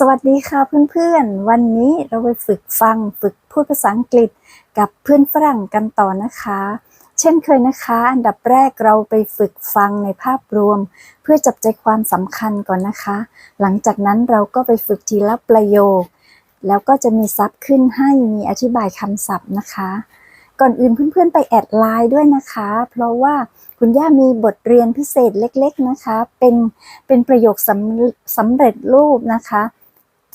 สวัสดีค่ะเพื่อนๆ วันนี้เราไปฝึกฟังฝึกพูดภาษาอังกฤษกับเพื่อนฝรั่งกันต่อนะคะ เช่นเคยนะคะ อันดับแรกเราไปฝึกฟังในภาพรวม เพื่อจับใจความสำคัญก่อนนะคะ หลังจากนั้นเราก็ไปฝึกทีละประโยค แล้วก็จะมีซับขึ้นให้มีอธิบายคำศัพท์นะคะ ก่อนอื่นเพื่อนๆ ไปแอดไลน์ด้วยนะคะ เพราะว่าคุณย่ามีบทเรียนพิเศษเล็ก ๆนะคะ เป็นเป็นประโยคสำสำเร็จรูปนะคะ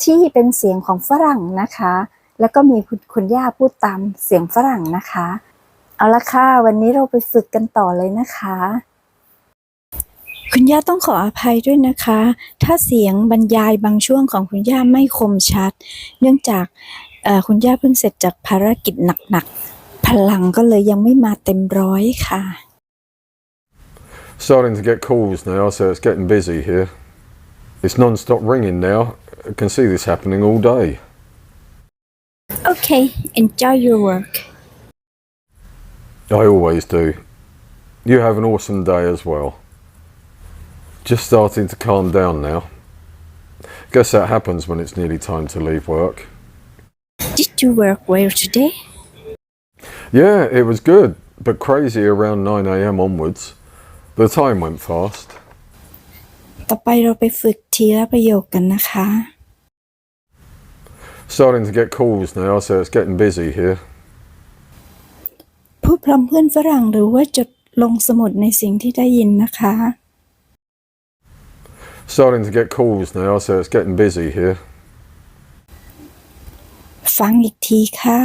ที่เป็นเสียงของฝรั่งนะคะ แล้วก็มีคุณคุณย่าพูดตามเสียงฝรั่งนะคะ เอาละค่ะ วันนี้เราไปฝึกกันต่อเลยนะคะ คุณย่าต้องขออภัยด้วยนะคะ ถ้าเสียงบรรยายบางช่วงของคุณย่าไม่คมชัด เนื่องจากเอ่อคุณย่าเพิ่งเสร็จจากภารกิจหนักๆ พลังก็เลยยังไม่มาเต็มร้อยค่ะ Starting to get calls now, so it's getting busy here. It's non-stop ringing now. I can see this happening all day. Okay enjoy your work I always do. You have an awesome day as well. Just starting to calm down now. Guess that happens when it's nearly time to leave work. Did you work well today Yeah, it was good, but crazy around 9am onwards. The time went fast. ต่อไปเราไปฝึกทีละประโยคกันนะคะ Starting to get calls now, so it's getting busy here. พูดพร้อมเพื่อนฝรั่งหรือว่าจดลงสมุดในสิ่งที่ได้ยินนะคะ Starting to get calls now, so it's getting busy here. ฟังอีกทีค่ะ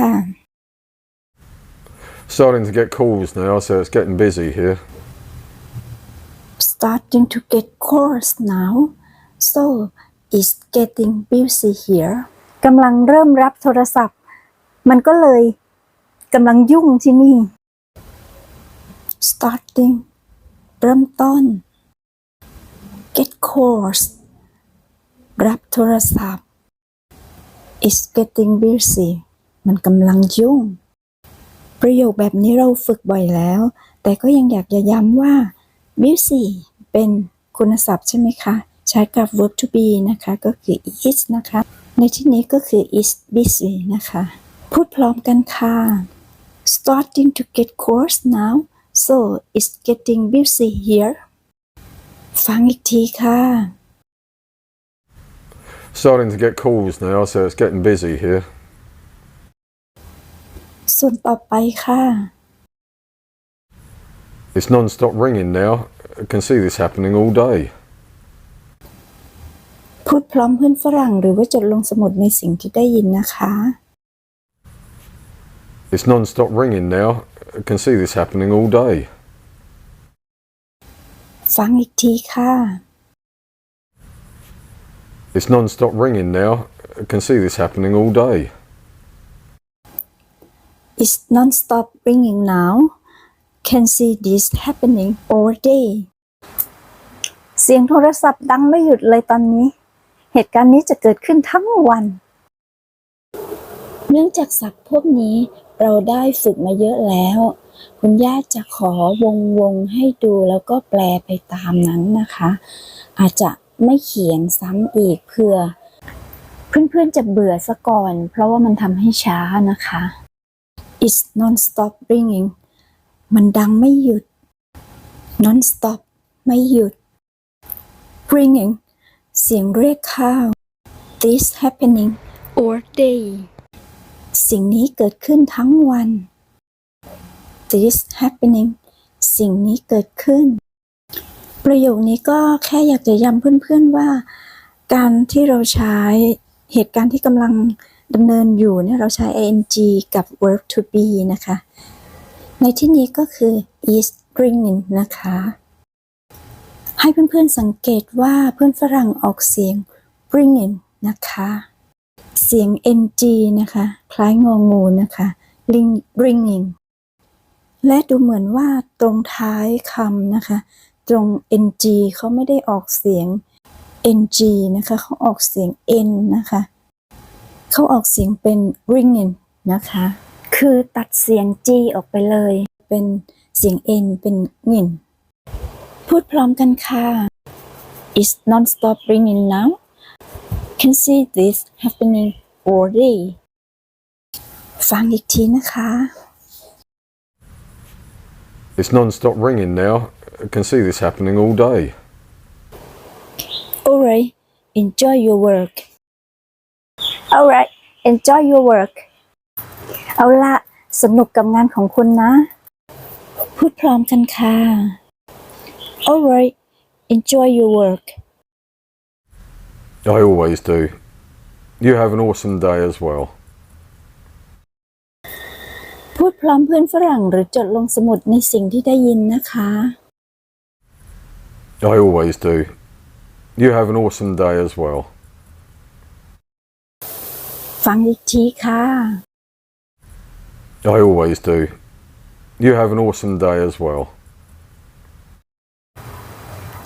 Starting to get calls now, so it's getting busy here. Starting to get calls now so it's getting busy here กำลังเริ่มรับโทรศัพท์ มันก็เลยกำลังยุ่งที่นี่ starting เริ่มต้น get calls รับโทรศัพท์ is getting busy มันกำลังยุ่ง ประโยคแบบนี้เราฝึกบ่อยแล้ว แต่ก็ยังอยากจะย้ำว่า busy เป็นคุณศัพท์ใช่ไหมคะ ใช้กับ verb to be นะคะ ก็คือ is นะคะ ในที่นี้ก็คือ is busy นะคะ พูดพร้อมกันค่ะ starting to get course now so it's getting busy here ฟังอีกทีค่ะ Starting to get calls now, so it's getting busy here. ส่วนต่อไปค่ะ It's non-stop ringing now. I can see this happening all day. พูดพร้อมเพื่อนฝรั่งหรือว่าจดลงสมุดในสิ่งที่ได้ยินนะคะ It's non-stop ringing now. I can see this happening all day. ฟังอีกทีค่ะ It's non-stop ringing now. I can see this happening all day. It's non-stop ringing now. Can see this happening all day. เสียงโทรศัพท์ดังไม่หยุดเลยตอนนี้ เหตุการณ์นี้จะเกิดขึ้นทั้งวัน เนื่องจากศัพท์พวกนี้เราได้ฝึกมาเยอะแล้ว คุณย่าจะขอวงวงๆให้ดูแล้วก็แปลไปตามนั้นนะคะ อาจจะไม่เขียนซ้ำอีกเพื่อ เพื่อนๆจะเบื่อซะก่อน เพราะว่ามันทำให้ช้านะคะ It's non-stop ringing มันดังไม่หยุด non-stop ไม่หยุด ringing เสียงเรียกข้าว this happening all day สิ่งนี้เกิดขึ้นทั้งวัน this happening สิ่งนี้เกิดขึ้น ประโยคนี้ก็แค่อยากจะย้ำเพื่อนๆว่า การที่เราใช้เหตุการณ์ที่กำลังดำเนินอยู่เนี่ยเราใช้ ing กับ verb to be นะคะ ในที่นี้ก็คือ is ringing นะคะ ให้เพื่อนๆสังเกตว่าเพื่อนฝรั่งออกเสียง ringing นะคะ เสียง ng นะคะ คล้ายงองูนะคะ ring ringing และดูเหมือนว่าตรงท้ายคำนะคะ ตรง ng เขาไม่ได้ออกเสียง ng นะคะ เขาออกเสียง n นะคะ เขาออกเสียงเป็น ringing นะคะ คือตัดเสียง g ออกไปเลย เป็นเสียง n เป็นเงินพูดพร้อมกันค่ะ It's non-stop ringing now can see this happening already ฟังอีกทีนะคะ It's non-stop ringing now. I can see this happening all day. alright enjoy your work alright enjoy your work เอาละสนุกกับงานของคุณนะ พูดพร้อมกันค่ะ alright enjoy your work I always do. You have an awesome day as well. พูดพร้อมเพื่อนฝรั่งหรือจดลงสมุดในสิ่งที่ได้ยินนะคะ I always do. You have an awesome day as well. ฟังอีกทีค่ะ I always do. You have an awesome day as well.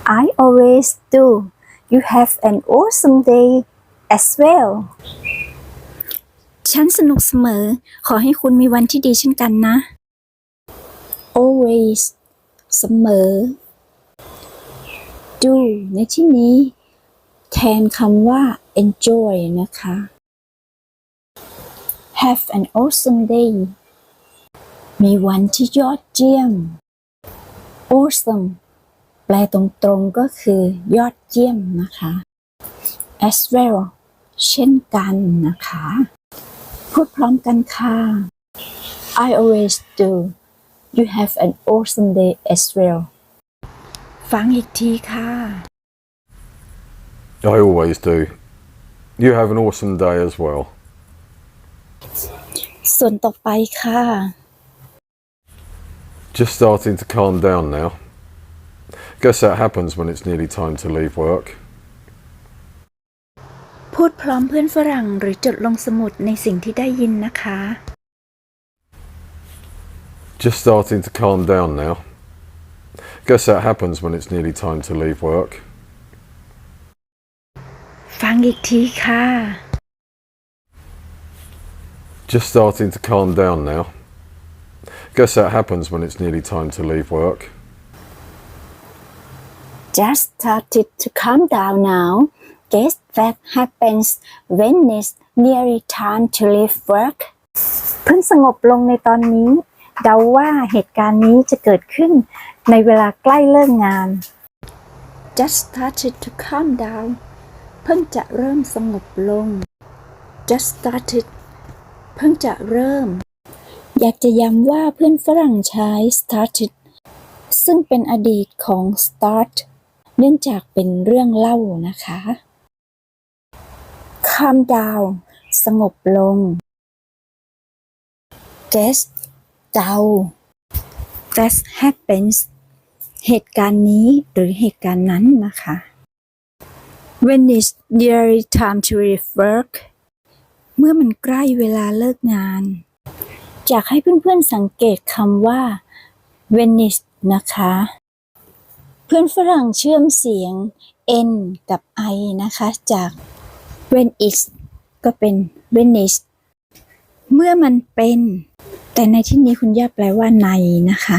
I always do you have an awesome day as well ฉันสนุกเสมอ ขอให้คุณมีวันที่ดีเช่นกันนะ always เสมอ do ในที่นี้ แทนคำว่า enjoy นะคะ have an awesome day มีวันที่ยอดเยี่ยม awesome แปลตรงๆก็คือยอดเยี่ยมนะคะ as well เช่นกันนะคะ พูดพร้อมกันค่ะ I always do you have an awesome day as well ฟังอีกทีค่ะ I always do. You have an awesome day as well. ส่วนต่อไปค่ะ Just starting to calm down now. Guess that happens when it's nearly time to leave work. พูดพร้อมเพื่อนฝรั่งหรือจดลงสมุดในสิ่งที่ได้ยินนะคะ Just starting to calm down now. Guess that happens when it's nearly time to leave work. ฟังอีกทีค่ะ Just starting to calm down now. Guess that happens when it's nearly time to leave work. just started to calm down now. Guess that happens when it's nearly time to leave work. เพิ่งสงบลงในตอนนี้ เดาว่าเหตุการณ์นี้จะเกิดขึ้นในเวลาใกล้เลิกงาน just started to calm down เพิ่งจะเริ่มสงบลง just started เพิ่งจะเริ่ม อยากจะย้ำว่าเพื่อนฝรั่งใช้ started ซึ่งเป็นอดีตของ start เนื่องจากเป็นเรื่องเล่านะคะ calm down สงบลง guess เดา that happens เหตุการณ์นี้หรือเหตุการณ์นั้นนะคะ when it's nearly time to leave work เมื่อมันใกล้เวลาเลิกงาน อยากให้เพื่อนๆสังเกตคำว่า when it's นะคะ เพื่อนฝรั่งเชื่อมเสียง n กับ i นะคะ จาก when is ก็เป็น when is เมื่อมันเป็น แต่ในที่นี้คุณย่าแปลว่าในนะคะ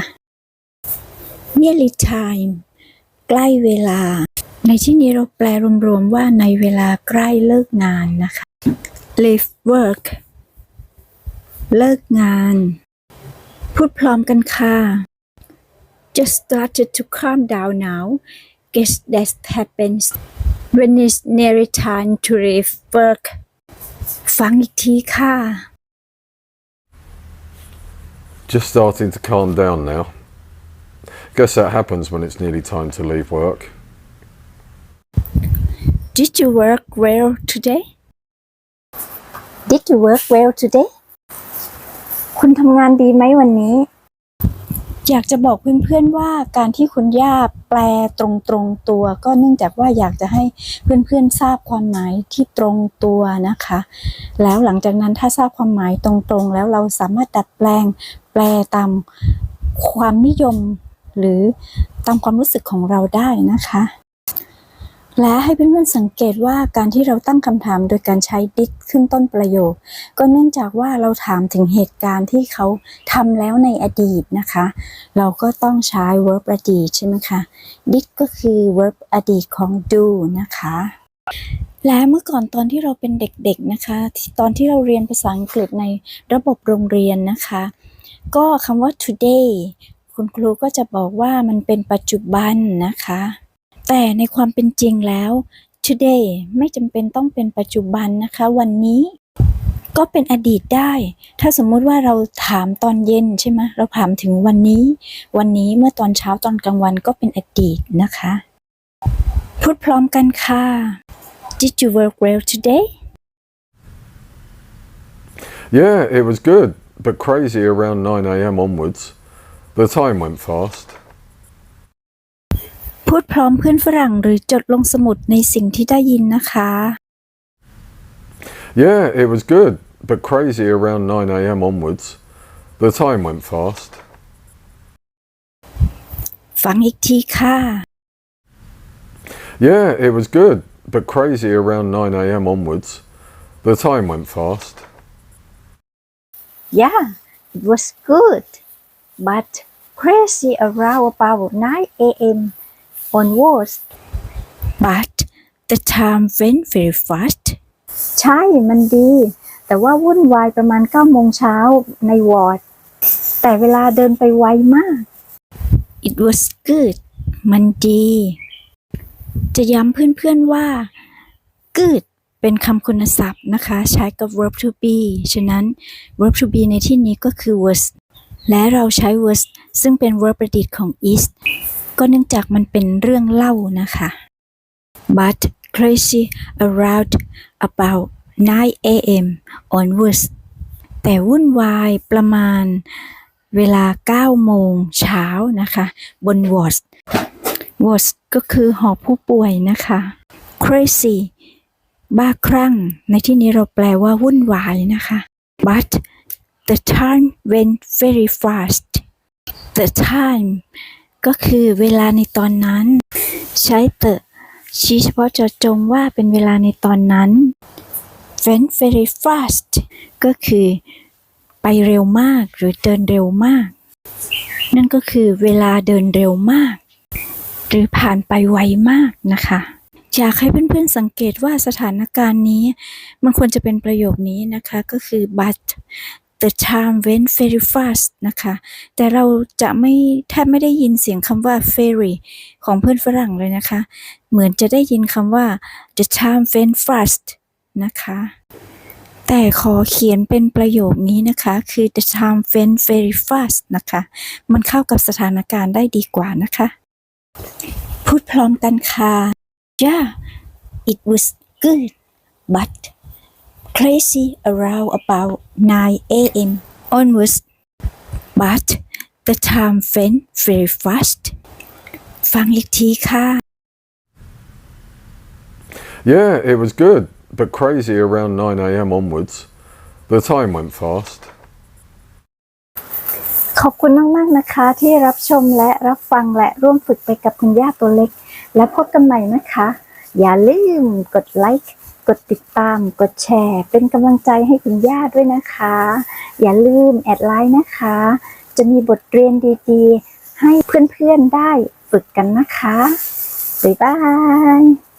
nearly time ใกล้เวลา ในที่นี้เราแปลรวมๆว่าในเวลาใกล้เลิกงานนะคะ leave work เลิกงาน พูดพร้อมกันค่ะ just started to calm down now. Guess that happens when it's nearly time to leave work. ฟังอีกทีค่ะ Just starting to calm down now. Guess that happens when it's nearly time to leave work. Did you work well today? Did you work well today? คุณทำงานดีไหมวันนี้ อยากจะบอกเพื่อนๆว่าการที่คุณย่าแปลตรงๆตัว ก็เนื่องจากว่าอยากจะให้เพื่อนๆทราบความหมายที่ตรงตัวนะคะ แล้วหลังจากนั้นถ้าทราบความหมายตรงๆ แล้วเราสามารถดัดแปลงแปลตามความนิยมหรือตามความรู้สึกของเราได้นะคะ และให้เพื่อนๆสังเกตว่าการที่เราตั้งคำถามโดยการใช้ did ขึ้นต้นประโยค ก็เนื่องจากว่าเราถามถึงเหตุการณ์ที่เขาทำแล้วในอดีตนะคะ เราก็ต้องใช้ verb อดีตใช่ไหมคะ did ก็คือ verb อดีตของ do นะคะ และเมื่อก่อนตอนที่เราเป็นเด็กๆนะคะ ตอนที่เราเรียนภาษาอังกฤษในระบบโรงเรียนนะคะ ก็คำว่า today คุณครูก็จะบอกว่ามันเป็นปัจจุบันนะคะ แต่ในความเป็นจริงแล้ว today ไม่จำเป็นต้องเป็นปัจจุบันนะคะ วันนี้ ก็เป็นอดีตได้ ถ้าสมมุติว่าเราถามตอนเย็นใช่ไหมเราถามถึงวันนี้ วันนี้เมื่อตอนเช้าตอนกลางวันก็เป็นอดีตนะคะ พูดพร้อมกันค่ะ Did you work well today? Yeah, it was good, but crazy around 9am onwards. The time went fast. พูดพร้อมเพื่อนฝรั่งหรือจดลงสมุดในสิ่งที่ได้ยินนะคะ Yeah, it was good, but crazy around 9am onwards. The time went fast. ฟังอีกทีค่ะ Yeah, it was good, but crazy around 9am onwards. The time went fast. Yeah it was good but crazy around about 9 a.m. onwards but the time went very fast ใช่มันดี แต่ว่าวุ่นวายประมาณ9โมงเช้าในวอร์ด แต่เวลาเดินไปไวมาก It was good มันดี จะย้ำเพื่อนๆว่า good เป็นคำคุณศัพท์นะคะ ใช้กับ verb to be ฉะนั้น verb to be ในที่นี้ก็คือ was และเราใช้ was ซึ่งเป็น verb ประดิษฐ์ของ is ก็เนื่องจากมันเป็นเรื่องเล่านะคะ but crazy around about 9 a.m. onwards แต่วุ่นวายประมาณเวลา 9 โมงเช้านะคะ บน wards wards ก็คือหอผู้ป่วยนะคะ crazy บ้าคลั่ง ในที่นี้เราแปลว่าวุ่นวายนะคะ but the time went very fast the time ก็คือเวลาในตอนนั้น ใช้ the ชี้เฉพาะเจาะจงว่าเป็นเวลาในตอนนั้น went very fast ก็คือไปเร็วมากหรือเดินเร็วมาก นั่นก็คือเวลาเดินเร็วมาก หรือผ่านไปไวมากนะคะอยากให้เพื่อนๆสังเกตว่าสถานการณ์นี้ มันควรจะเป็นประโยคนี้นะคะ ก็คือ but the time went very fast นะคะ แต่เราจะไม่แทบไม่ได้ยินเสียงคำว่า very ของเพื่อนฝรั่งเลยนะคะ เหมือนจะได้ยินคำว่า the time went fast นะคะ แต่ขอเขียนเป็นประโยคนี้นะคะ คือ the time went very fast นะคะ มันเข้ากับสถานการณ์ได้ดีกว่านะคะ พูดพร้อมกันค่ะ Yeah it was good but crazy around about 9 a.m. onwards but the time went very fast ฟังอีกทีค่ะ Yeah, it was good, but crazy around 9am onwards. The time went fast. ขอบคุณมาก ๆ นะคะที่รับชมและรับฟังและร่วมฝึกไปกับคุณย่าตัวเล็ก และพบกันใหม่นะคะ อย่าลืมกดไลค์ กดติดตาม กดแชร์ เป็นกำลังใจให้คุณย่าด้วยนะคะ อย่าลืมแอดไลน์นะคะ จะมีบทเรียนดีๆ ให้เพื่อนๆได้ฝึกกันนะคะ บ๊ายบาย